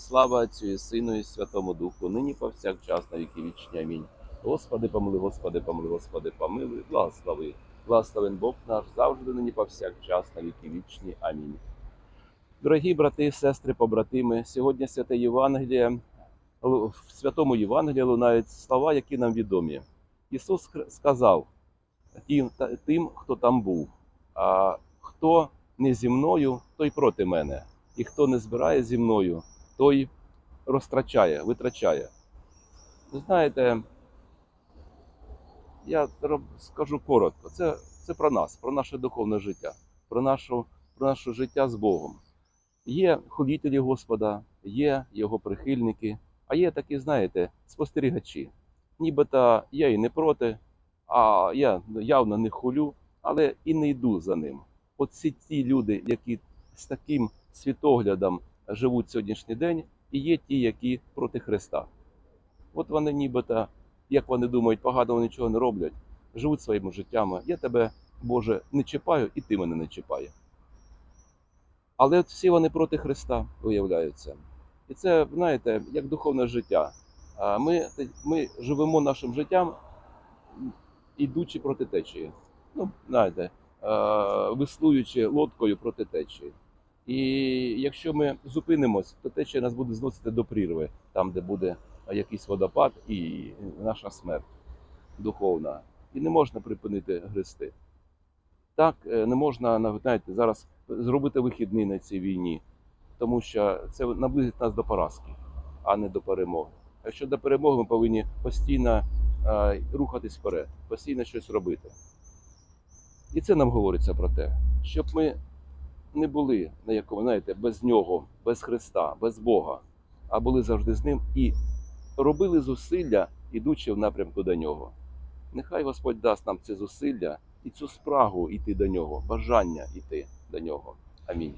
Слава Отцю і Сину і Святому Духу, нині повсякчас на віки вічні. Амінь. Господи, помили, Господи, помили, Господи, помилуй, благослови. Благословен Бог наш завжди нині повсякчас на віки вічні. Амінь. Дорогі брати сестри, побратими, сьогодні святе Євангеліє, в святому Євангелії лунають слова, які нам відомі. Ісус сказав тим, тим, хто там був, а хто не зі мною, той проти мене. І хто не збирає зі мною, той розтрачає, витрачає. Ви знаєте, я скажу коротко, це, це про нас, про наше духовне життя, про, нашу, про наше життя з Богом. Є хулітелі Господа, є його прихильники, а є такі, знаєте, спостерігачі. Нібито я і не проти, а я явно не хулю, але і не йду за ним. От всі ті люди, які з таким світоглядом живуть сьогоднішній день, і є ті, які проти Христа. От вони нібито, як вони думають, погано нічого не роблять, живуть своїми життями. Я тебе, Боже, не чіпаю, і ти мене не чіпає. Але от всі вони проти Христа виявляються. І це, знаєте, як духовне життя. Ми, ми живемо нашим життям, ідучи проти течії. Ну, знаєте, веслуючи лодкою проти течії. І якщо ми зупинимось, то течія нас буде зносити до прірви, там, де буде якийсь водопад і наша смерть духовна. І не можна припинити грести. Так е, не можна знаєте, зараз зробити вихідний на цій війні, тому що це наблизить нас до поразки, а не до перемоги. Якщо до перемоги ми повинні постійно е, рухатись вперед, постійно щось робити. І це нам говориться про те, щоб ми не були на якому, знаєте, без нього, без Христа, без Бога, а були завжди з ним і робили зусилля, ідучи в напрямку до нього. Нехай Господь дасть нам ці зусилля і цю спрагу йти до нього, бажання йти до нього. Амінь.